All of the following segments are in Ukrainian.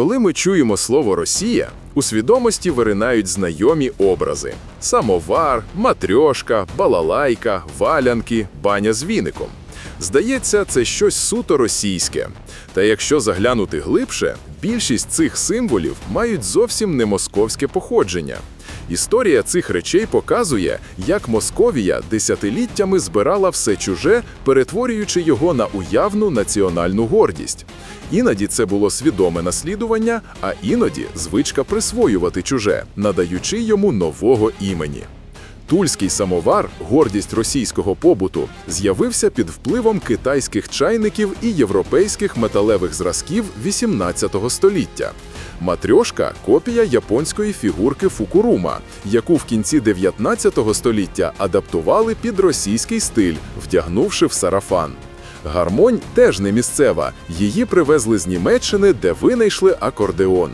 Коли ми чуємо слово Росія, у свідомості виринають знайомі образи: самовар, матрьошка, балалайка, валянки, баня з віником. Здається, це щось суто російське. Та якщо заглянути глибше, більшість цих символів мають зовсім не московське походження. Історія цих речей показує, як Московія десятиліттями збирала все чуже, перетворюючи його на уявну національну гордість. Іноді це було свідоме наслідування, а іноді звичка присвоювати чуже, надаючи йому нового імені. Тульський самовар, гордість російського побуту, з'явився під впливом китайських чайників і європейських металевих зразків XVIII століття. Матрьошка – копія японської фігурки Фукурума, яку в кінці 19 століття адаптували під російський стиль, вдягнувши в сарафан. Гармонь теж не місцева, її привезли з Німеччини, де винайшли акордеон.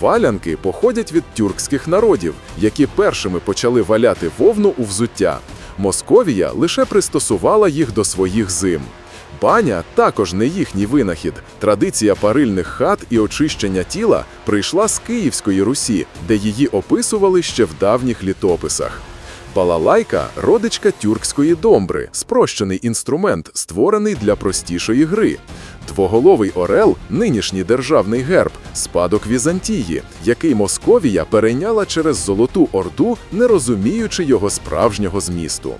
Валянки походять від тюркських народів, які першими почали валяти вовну у взуття. Московія лише пристосувала їх до своїх зим. Баня також не їхній винахід. Традиція парильних хат і очищення тіла прийшла з Київської Русі, де її описували ще в давніх літописах. Балалайка – родичка тюркської домбри, спрощений інструмент, створений для простішої гри. Двоголовий орел – нинішній державний герб, спадок Візантії, який Московія перейняла через Золоту Орду, не розуміючи його справжнього змісту.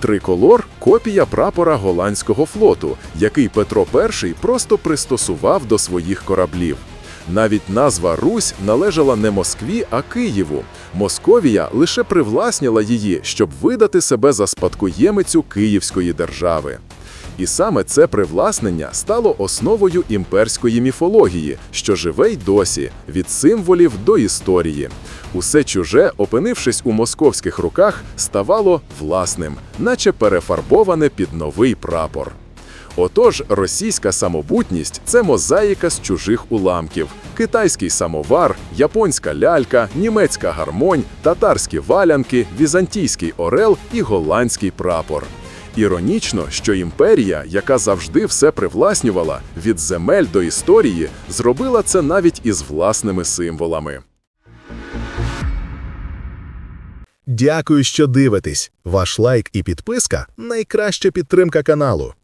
Триколор – копія прапора голландського флоту, який Петро І просто пристосував до своїх кораблів. Навіть назва Русь належала не Москві, а Києву. Московія лише привласніла її, щоб видати себе за спадкоємицю Київської держави. І саме це привласнення стало основою імперської міфології, що живе й досі, від символів до історії. Усе чуже, опинившись у московських руках, ставало власним, наче перефарбоване під новий прапор. Отож, російська самобутність це мозаїка з чужих уламків: китайський самовар, японська лялька, німецька гармонь, татарські валянки, візантійський орел і голландський прапор. Іронічно, що імперія, яка завжди все привласнювала від земель до історії, зробила це навіть із власними символами. Дякую, що дивитесь. Ваш лайк і підписка найкраща підтримка каналу.